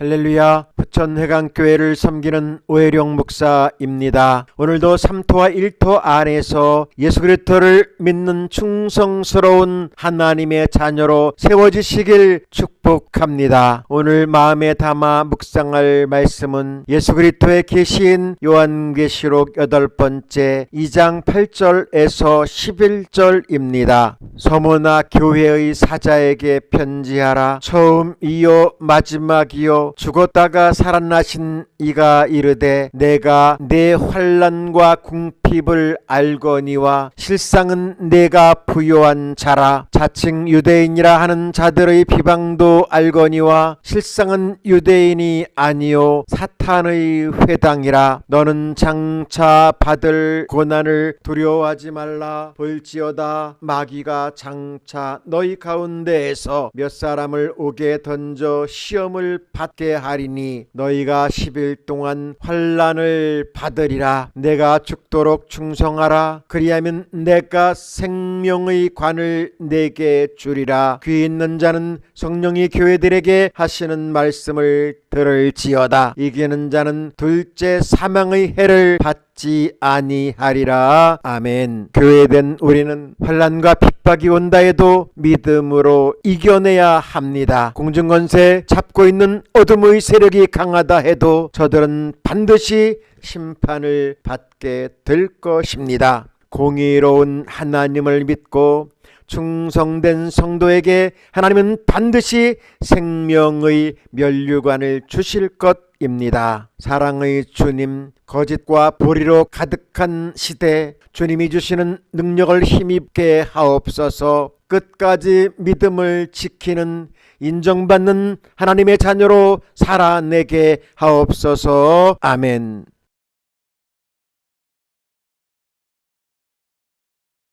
할렐루야 부천회강교회를 섬기는 오해룡 목사입니다. 오늘도 3토와 1토 안에서 예수 그리스도를 믿는 충성스러운 하나님의 자녀로 세워지시길 축 복합니다. 오늘 마음에 담아 묵상할 말씀은 예수 그리스도의 계시인 요한계시록 여덟 번째 2장 8절에서 11절입니다. 서머나 교회의 사자에게 편지하라 처음이요 마지막이요 죽었다가 살아나신 이가 이르되 내가 내 환란과 궁핍을 알거니와 실상은 내가 부요한 자라 자칭 유대인이라 하는 자들의 비방도 알거니와 실상은 유대인이 아니요 사탄의 회당이라. 너는 장차 받을 고난을 두려워하지 말라. 볼지어다. 마귀가 장차 너희 가운데에서 몇 사람을 옥에 던져 시험을 받게 하리니 너희가 10일 동안 환란을 받으리라. 내가 죽도록 충성하라. 그리하면 내가 생명의 관을 내게 주리라. 귀 있는 자는 성령이 교회들에게 하시는 말씀을 들을지어다. 이기는 자는 둘째 사망의 해를 받지 아니하리라. 아멘. 교회된 우리는 환란과 핍박이 온다 해도 믿음으로 이겨내야 합니다. 공중권세 잡고 있는 어둠의 세력이 강하다 해도 저들은 반드시 심판을 받게 될 것입니다 공의로운 하나님을 믿고 충성된 성도에게 하나님은 반드시 생명의 면류관을 주실 것입니다. 사랑의 주님, 거짓과 보리로 가득한 시대, 주님이 주시는 능력을 힘입게 하옵소서 끝까지 믿음을 지키는 인정받는 하나님의 자녀로 살아내게 하옵소서. 아멘.